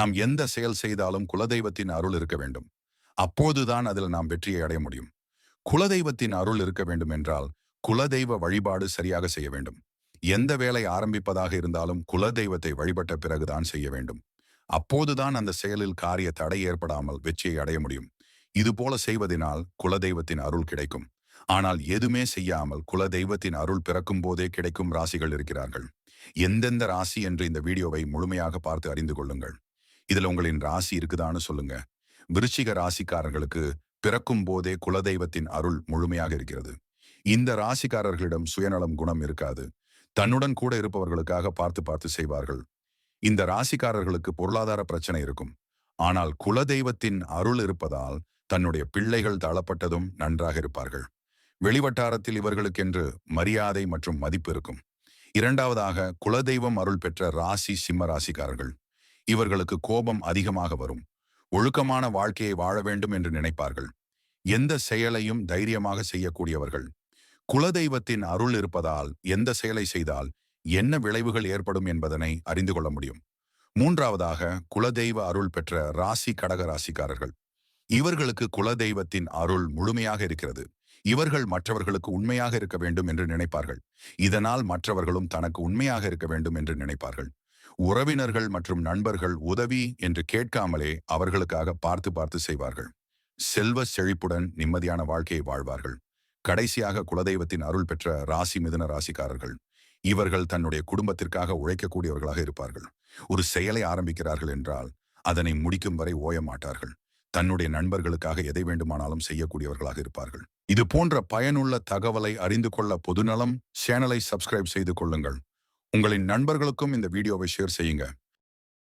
நாம் எந்த செயல் செய்தாலும் குலதெய்வத்தின் அருள் இருக்க வேண்டும். அப்போதுதான் அதில் நாம் வெற்றியை அடைய முடியும். குலதெய்வத்தின் அருள் இருக்க வேண்டும் என்றால் குலதெய்வ வழிபாடு சரியாக செய்ய வேண்டும். எந்த வேலை ஆரம்பிப்பதாக இருந்தாலும் குலதெய்வத்தை வழிபட்ட பிறகுதான் செய்ய வேண்டும். அப்போதுதான் அந்த செயலில் காரிய தடை ஏற்படாமல் வெற்றியை அடைய முடியும். இதுபோல செய்வதனால் குலதெய்வத்தின் அருள் கிடைக்கும். ஆனால் எதுவுமே செய்யாமல் குலதெய்வத்தின் அருள் பிறக்கும் போதே கிடைக்கும் ராசிகள் இருக்கிறார்கள். எந்தெந்த ராசி என்று இந்த வீடியோவை முழுமையாக பார்த்து அறிந்து கொள்ளுங்கள். இதுல உங்களின் ராசி இருக்குதான்னு சொல்லுங்க. விருச்சிக ராசிக்காரர்களுக்கு பிறக்கும் போதே குலதெய்வத்தின் அருள் முழுமையாக இருக்கிறது. இந்த ராசிக்காரர்களிடம் சுயநலம் குணம் இருக்காது. தன்னுடன் கூட இருப்பவர்களுக்காக பார்த்து பார்த்து செய்வார்கள். இந்த ராசிக்காரர்களுக்கு பொருளாதார பிரச்சனை இருக்கும். ஆனால் குலதெய்வத்தின் அருள் இருப்பதால் தன்னுடைய பிள்ளைகள் தளப்பட்டதும் நன்றாக இருப்பார்கள். வெளிவட்டாரத்தில் இவர்களுக்கென்று மரியாதை மற்றும் மதிப்பு இருக்கும். இரண்டாவதாக குலதெய்வம் அருள் பெற்ற ராசி சிம்ம ராசிக்காரர்கள். இவர்களுக்கு கோபம் அதிகமாக வரும். ஒழுக்கமான வாழ்க்கையை வாழ வேண்டும் என்று நினைப்பார்கள். எந்த செயலையும் தைரியமாக செய்யக்கூடியவர்கள். குலதெய்வத்தின் அருள் இருப்பதால் எந்த செயலை செய்தால் என்ன விளைவுகள் ஏற்படும் என்பதனை அறிந்து கொள்ள முடியும். மூன்றாவதாக குலதெய்வ அருள் பெற்ற ராசி கடக ராசிக்காரர்கள். இவர்களுக்கு குலதெய்வத்தின் அருள் முழுமையாக இருக்கிறது. இவர்கள் மற்றவர்களுக்கு உண்மையாக இருக்க வேண்டும் என்று நினைப்பார்கள். இதனால் மற்றவர்களும் தனக்கு உண்மையாக இருக்க வேண்டும் என்று நினைப்பார்கள். உறவினர்கள் மற்றும் நண்பர்கள் உதவி என்று கேட்காமலே அவர்களுக்காக பார்த்து பார்த்து செய்வார்கள். செல்வ செழிப்புடன் நிம்மதியான வாழ்க்கையை வாழ்வார்கள். கடைசியாக குலதெய்வத்தின் அருள் பெற்ற ராசி மிதுன ராசிக்காரர்கள். இவர்கள் தன்னுடைய குடும்பத்திற்காக உழைக்கக்கூடியவர்களாக இருப்பார்கள். ஒரு செயலை ஆரம்பிக்கிறார்கள் என்றால் அதனை முடிக்கும் வரை ஓய மாட்டார்கள். தன்னுடைய நண்பர்களுக்காக எதை வேண்டுமானாலும் செய்யக்கூடியவர்களாக இருப்பார்கள். இது போன்ற பயனுள்ள தகவலை அறிந்து கொள்ள பொதுநலம் சேனலை சப்ஸ்கிரைப் செய்து கொள்ளுங்கள். உங்களின் நண்பர்களுக்கும் இந்த வீடியோவை ஷேர் செய்யுங்க.